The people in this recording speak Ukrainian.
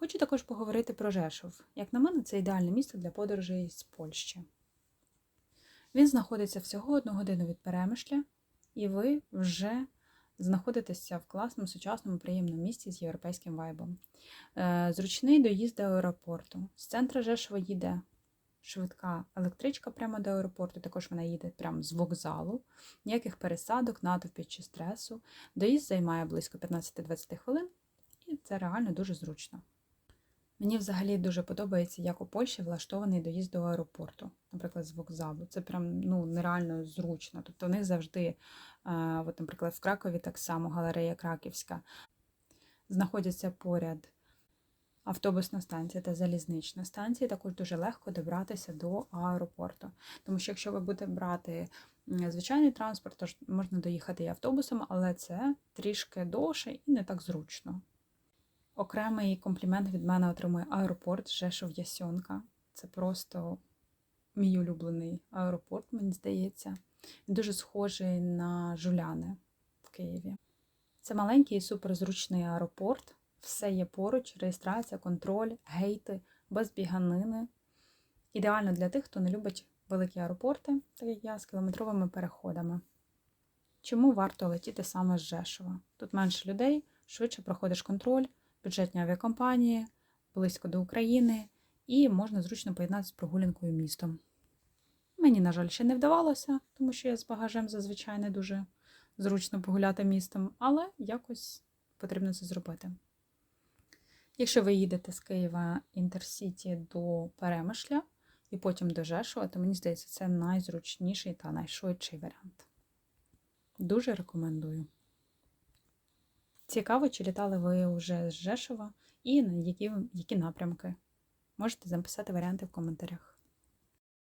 Хочу також поговорити про Жешов. Як на мене, це ідеальне місто для подорожей з Польщі. Він знаходиться всього одну годину від Перемишля, і ви вже знаходитеся в класному, сучасному, приємному місті з європейським вайбом. Е, Зручний доїзд до аеропорту. З центра Жешова їде швидка електричка прямо до аеропорту, також вона їде прямо з вокзалу, ніяких пересадок, натовпів чи стресу. Доїзд займає близько 15-20 хвилин, і це реально дуже зручно. Мені взагалі дуже подобається, як у Польщі влаштований доїзд до аеропорту, наприклад, з вокзалу. Це прям ну, нереально зручно. Тобто в них завжди, е, от, наприклад, в Кракові так само галерея Краківська, знаходяться поряд автобусна станція та залізнична станція. Також дуже легко добратися до аеропорту. Тому що якщо ви будете брати звичайний транспорт, то можна доїхати і автобусом, але це трішки довше і не так зручно. Окремий комплімент від мене отримує аеропорт Жешов Ясьонка. Це просто мій улюблений аеропорт, мені здається. Він дуже схожий на Жуляни в Києві. Це маленький і суперзручний аеропорт. Все є поруч, реєстрація, контроль, гейти, без біганини. Ідеально для тих, хто не любить великі аеропорти, так як я, з кілометровими переходами. Чому варто летіти саме з Жешова? Тут менше людей, швидше проходиш контроль, бюджетні авіакомпанії, близько до України і можна зручно поєднати з прогулянкою містом. Мені, на жаль, ще не вдавалося, тому що я з багажем зазвичай не дуже зручно погуляти містом, але якось потрібно це зробити. Якщо ви їдете з Києва Інтерсіті до Перемишля і потім до Жешова, то мені здається, це найзручніший та найшвидший варіант. Дуже рекомендую. Цікаво, чи літали ви вже з Жешова і на які, які напрямки. Можете записати варіанти в коментарях.